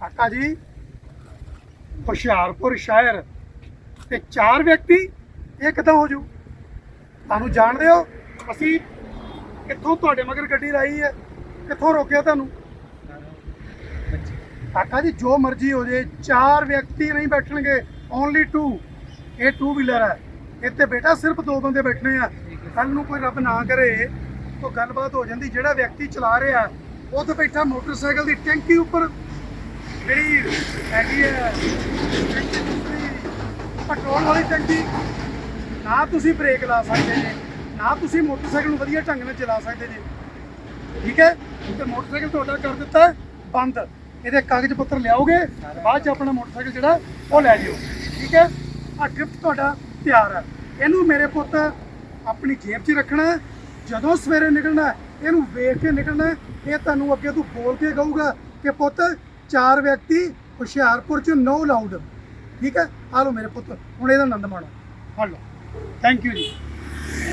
ਕਾਕਾ ਜੀ, ਹੁਸ਼ਿਆਰਪੁਰ ਸ਼ਹਿਰ ਤੇ ਚਾਰ ਵਿਅਕਤੀ ਇਹ ਕਿੱਦਾਂ ਹੋ ਜੂ ਤੁਹਾਨੂੰ ਜਾਣਦੇ ਹੋ, ਅਸੀਂ ਕਿੱਥੋਂ ਤੁਹਾਡੇ ਮਗਰ ਗੱਡੀ ਲਾਈ ਹੈ, ਕਿੱਥੋਂ ਰੋਕਿਆ ਤੁਹਾਨੂੰ? ਕਾਕਾ ਜੀ, ਜੋ ਮਰਜ਼ੀ ਹੋ ਜੇ, ਚਾਰ ਵਿਅਕਤੀ ਨਹੀਂ ਬੈਠਣਗੇ ਓਨਲੀ 2 ਇਹ 2 ਵੀਲਰ ਹੈ। ਇੱਥੇ ਬੇਟਾ ਸਿਰਫ ਦੋ ਬੰਦੇ ਬੈਠਣੇ ਆ। ਕੱਲ ਨੂੰ ਕੋਈ ਰੱਬ ਨਾ ਕਰੇ ਤਾਂ ਗੱਲਬਾਤ ਹੋ ਜਾਂਦੀ, ਜਿਹੜਾ ਵਿਅਕਤੀ ਚਲਾ ਰਿਹਾ, ਉਹ ਤੇ ਬੈਠਾ ਮੋਟਰਸਾਈਕਲ ਦੀ ਟੈਂਕੀ ਉੱਪਰ। ਜਿਹੜੀ ਹੈਗੀ ਹੈ ਪੈਟਰੋਲ ਵਾਲੀ ਟੈਂਕੀ, ਨਾ ਤੁਸੀਂ ਬ੍ਰੇਕ ਲਾ ਸਕਦੇ ਜੀ, ਨਾ ਤੁਸੀਂ ਮੋਟਰਸਾਈਕਲ ਨੂੰ ਵਧੀਆ ਢੰਗ ਨਾਲ ਚਲਾ ਸਕਦੇ ਜੀ। ਠੀਕ ਹੈ? ਤੇ ਮੋਟਰਸਾਈਕਲ ਤੁਹਾਡਾ ਕਰ ਦਿੱਤਾ ਬੰਦ। ਇਹਦੇ ਕਾਗਜ਼ ਪੱਤਰ ਲਿਆਓਗੇ, ਬਾਅਦ ਚ ਆਪਣਾ ਮੋਟਰਸਾਈਕਲ ਜਿਹੜਾ, ਉਹ ਲੈ ਜਿਓ। ਠੀਕ ਹੈ? ਆ ਡ੍ਰਿਫਟ ਤੁਹਾਡਾ ਤਿਆਰ ਹੈ। ਇਹਨੂੰ ਮੇਰੇ ਪੁੱਤ ਆਪਣੀ ਜੇਬ 'ਚ ਰੱਖਣਾ ਜਦੋਂ ਸਵੇਰੇ ਨਿਕਲਣਾ ਇਹਨੂੰ ਵੇਖ ਕੇ ਨਿਕਲਣਾ ਇਹ ਤੁਹਾਨੂੰ ਅੱਗੇ ਤੋਂ ਬੋਲ ਕੇ ਕਹੂਗਾ ਕਿ ਪੁੱਤ ਚਾਰ ਵਿਅਕਤੀ ਹੁਸ਼ਿਆਰਪੁਰ 'ਚ ਨੋ ਅਲਾਉਡ ਠੀਕ ਹੈ? ਆ ਲਓ ਮੇਰੇ ਪੁੱਤ, ਹੁਣ ਇਹਦਾ ਆਨੰਦ ਮਾਣੋ। ਫੜ ਲਓ। ਥੈਂਕ ਯੂ ਜੀ।